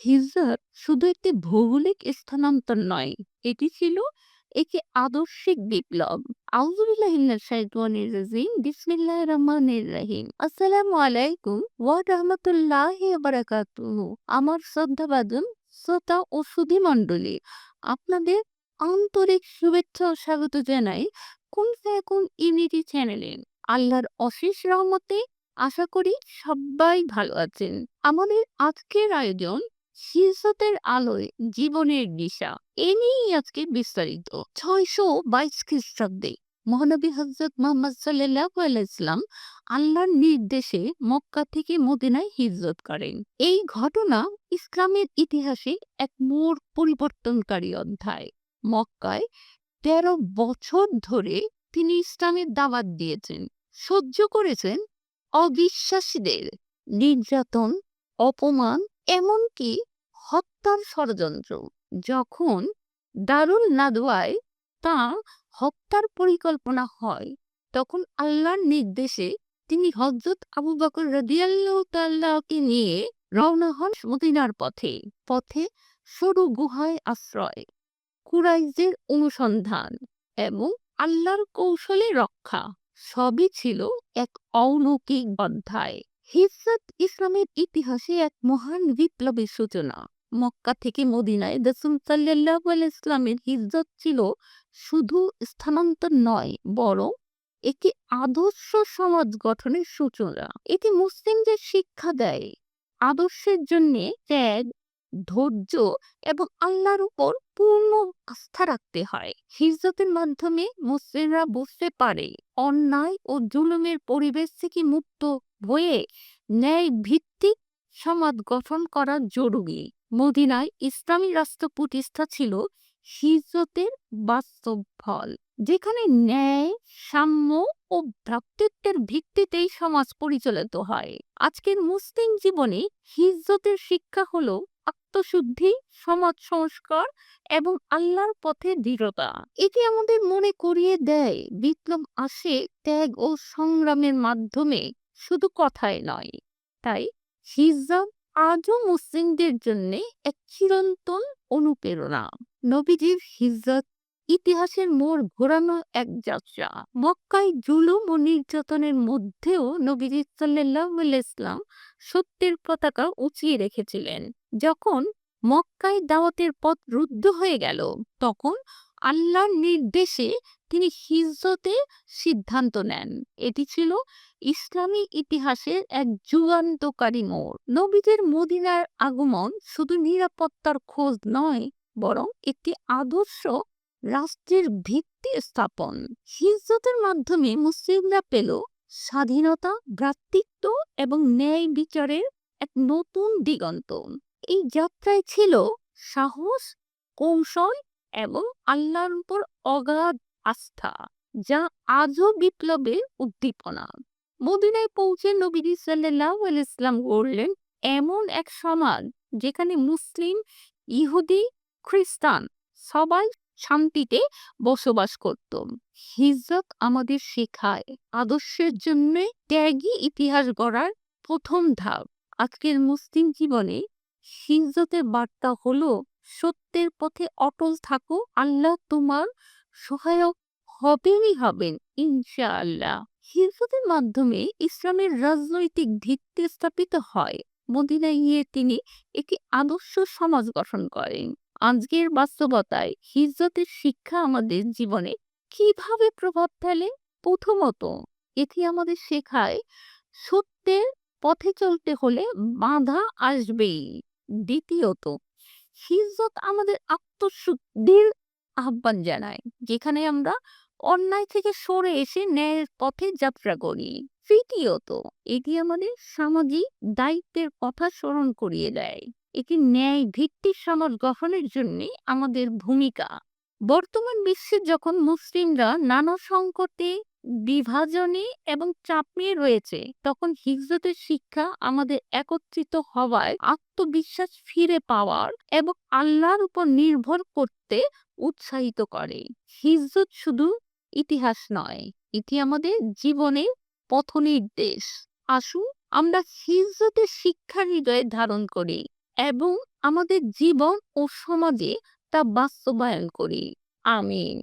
হিজরত শুধু একটি ভৌগোলিক স্থানান্তর নয়, এটি ছিল একটি আদর্শিক বিপ্লব। রাজিম। বিসমিল্লাহির রহমানির রহিম। আসসালামু আলাইকুম ওয়া রাহমাতুল্লাহি ওয়া বারাকাতুহু। আমার শ্রদ্ধাভাজন শ্রোতা ও সুধীমণ্ডলী আপনাদের আন্তরিক শুভেচ্ছা ও স্বাগত জানাই কুন ফায়াকুন ইউনিটি চ্যানেলে। আল্লাহর অশেষ রহমতে আশা করি সবাই ভালো আছেন। আমাদের আজকের আয়োজন শীর্ষতের আলোয় জীবনের দিশা, এ নিয়েই আজকে বিস্তারিত। ছয়শো বাইশ খ্রিস্টাব্দে মহানবী হজরত মোহাম্মদ সাল্লাহ ইসলাম আল্লাহর নির্দেশে মক্কা থেকে মদিনায় হিজরত করেন। এই ঘটনা ইসলামের ইতিহাসে এক মোড় পরিবর্তনকারী অধ্যায়। মক্কায় তেরো বছর ধরে তিনি ইসলামের দাওয়াত দিয়েছেন, সহ্য করেছেন অবিশ্বাসীদের নির্যাতন, অপমান এমনকি হত্যার ষড়যন্ত্র। যখন দারুল নাদওয়ায় তা হত্যার পরিকল্পনা হয়, তখন আল্লাহর নির্দেশে তিনি হজরত আবু বকর রাদিয়াল্লাহকে নিয়ে রওনা হন মদিনার পথে। পথে সরু গুহায় আশ্রয় কুরাইজের অনুসন্ধান এবং আল্লাহর কৌশলে রক্ষা, সবই ছিল এক অলৌকিক অধ্যায়। হিজরত ইসলামের ইতিহাসে এক মহান বিপ্লবের সূচনা। মক্কা থেকে মদিনায় রসুল সাল্লাহ ইসলামের হিজরত ছিল শুধু স্থানান্তর নয়, বরং একটি আদর্শ সমাজ গঠনের সূচনা। এটি মুসলিমদের শিক্ষা দেয়। আদর্শের জন্য ত্যাগ, ধৈর্য এবং আল্লাহর উপর পূর্ণ আস্থা রাখতে হয়। হিজরতের মাধ্যমে মুসলিমরা বুঝতে পারে, অন্যায় ও জুলুমের পরিবেশ থেকে মুক্ত হয়ে ন্যায় ভিত্তিক সমাজ গঠন করা জরুরি। মদিনায় ইসলামী রাষ্ট্র প্রতিষ্ঠা ছিল হিজরতের বাস্তব ফল, যেখানে ন্যায়, সাম্য ও ভ্রাতৃত্বের ভিত্তিতেই সমাজ পরিচালিত হয়। আজকের মুসলিম জীবনে হিজরতের শিক্ষা হলো আত্মশুদ্ধি, সমাজ সংস্কার এবং আল্লাহর পথে দৃঢ়তা। এটি আমাদের মনে করিয়ে দেয় বিপ্লব আসে ত্যাগ ও সংগ্রামের মাধ্যমে। শুধু কথায় নয়। তাই হিজরত আজও মুসলিমদের জন্য এক চিরন্তন অনুপ্রেরণা। নবীজির হিজরত ইতিহাসের মোড় ঘোরানো এক যাত্রা। মক্কায় জুলুম ও নির্যাতনের মধ্যেও নবীজি সাল্লাহ ইসলাম সত্যের পতাকা উঁচিয়ে রেখেছিলেন। যখন মক্কায় দাওয়াতের পথ রুদ্ধ হয়ে গেল, তখন আল্লাহর নির্দেশে তিনি হিজরতের সিদ্ধান্ত নেন। এটি ছিল ইসলামী ইতিহাসের এক যুগান্তকারী মোড়। নবীদের মদিনার আগমন শুধু নিরাপত্তার খোঁজ নয়, বরং একটি আদর্শ রাষ্ট্রের ভিত্তি স্থাপন। হিজরতের মাধ্যমে মুসলিমরা পেল স্বাধীনতা, ভ্রাতৃত্ব এবং ন্যায় বিচারের এক নতুন দিগন্ত। এই যাত্রায় ছিল সাহস, কৌশল এবং আল্লাহর উপর অগাধ আস্থা, যা আজও বিপ্লবের উদ্দীপনা। মদিনায় পৌঁছে নবীজি সাল্লাহ ইসলাম গড়লেন এমন এক সমাজ যেখানে মুসলিম, ইহুদি, খ্রিস্টান সবাই শান্তিতে বসবাস করত। হিজরত আমাদের শেখায় আদর্শের জন্য ত্যাগী ইতিহাস গড়ার প্রথম ধাপ। আজকের মুসলিম জীবনে হিজরতের বার্তা হলো, সত্যের পথে অটল থাকো, আল্লাহ তোমার সহায়ক হবেনই হবেন, ইনশাআল্লাহ। হিজরতের মাধ্যমে ইসলামের রাজনৈতিক ভিত্তি স্থাপিত হয়। মদিনায় গিয়ে তিনি একটি আদর্শ সমাজ গঠন করেন। আজকের বাস্তবতায় হিজরতের শিক্ষা আমাদের জীবনে কীভাবে প্রভাব ফেলে? প্রথমত, এটি আমাদের শেখায় সত্যের পথে চলতে হলে বাধা আসবেই। দ্বিতীয়ত, হিজরত আমাদের আত্মশুদ্ধির আহ্বান জানায় যেখানে আমরা অন্যায় থেকে সরে এসে ন্যায়ের পথে যাত্রা করি। তৃতীয়ত এটি আমাদের সামাজিক দায়িত্বের কথা স্মরণ করিয়ে দেয়। এটি ন্যায় ভিত্তিক সমাজ গঠনের জন্য আমাদের ভূমিকা। বর্তমান বিশ্বে যখন মুসলিমরা নানা সংকটে বিভাজনে এবং চাপ নিয়ে রয়েছে তখন হিজরতের শিক্ষা আমাদের একত্রিত হওয়ায় আত্মবিশ্বাস ফিরে পাওয়ার এবং আল্লাহর উপর নির্ভর করতে উৎসাহিত করে হিজরত শুধু ইতিহাস নয়, এটি আমাদের জীবনের পথনির্দেশ আসুন আমরা হিজরতের শিক্ষা হৃদয়ে ধারণ করি এবং আমাদের জীবন ও সমাজে তা বাস্তবায়ন করি। আমিন।